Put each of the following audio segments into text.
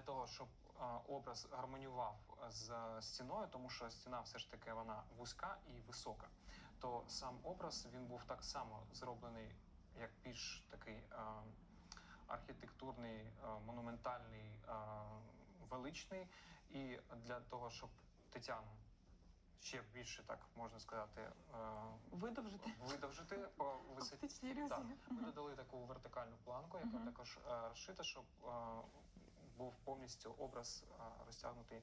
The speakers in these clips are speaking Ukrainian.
для того, щоб е, образ гармонював з стіною, тому що стіна все ж таки вона вузька і висока, то сам образ він був так само зроблений як більш такий е, архітектурний, е, монументальний, е, величний. І для того, щоб Тетяну ще більше так можна сказати. е, Видовжити видовжити по висоті. Так, ми додали таку вертикальну планку, яка Мгм. також е, розшита, щоб е, був повністю образ е, розтягнутий е,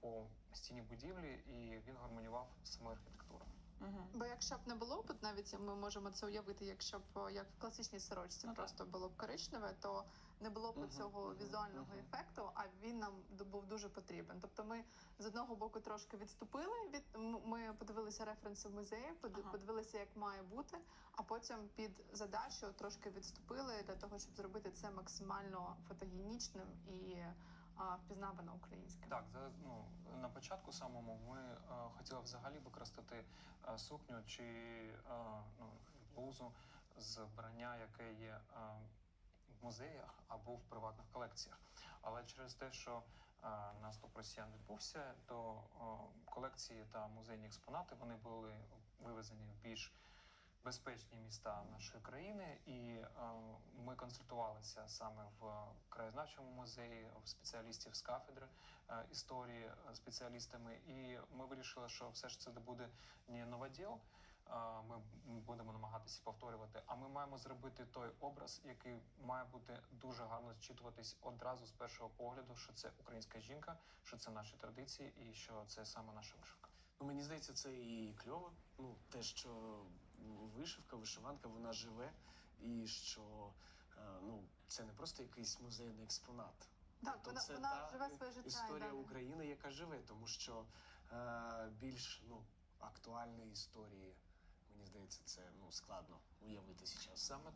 по стіні будівлі, і він гармонював з самою архітектурою. Мгм. Бо якщо б не було б, навіть ми можемо це уявити, якщо б як в класичній сорочці Ну, так. просто було б коричневе, то не було б Мгм, цього візуального мгм. ефекту, а він нам д- був дуже потрібен. Тобто ми з одного боку трошки відступили від ми подивилися референси в музеї, подивилися, як має бути, а потім під задачу трошки відступили для того, щоб зробити це максимально фотогенічним і а, впізнавано українським. Так, за, ну, на початку самому ми е, хотіли взагалі використати е, сукню чи е, ну, блузу з вбрання, яке є е, в музеях або в приватних колекціях. Але через те, що наступ росіян відбувся, то е, колекції та музейні експонати вони були вивезені в більш безпечні міста нашої країни, і е, ми консультувалися саме в краєзнавчому музеї, в спеціалістів з кафедри е, історії е, спеціалістами. І ми вирішили, що все ж це буде не новоділ. е, Ми намагатися повторювати, а ми маємо зробити той образ, який має бути дуже гарно зчитуватись одразу з першого погляду, що це українська жінка, що це наші традиції, і що це саме наша вишивка. Ну, мені здається, це і кльово. Ну, те, що вишивка, вишиванка, вона живе, і що е, ну, це не просто якийсь музейний експонат. Так, Тобто вона, це вона та живе своє життя. історія далі. України, яка живе, тому що е, більш ну, актуальні історії, мені здається, це ну, складно уявити зараз. Саме так.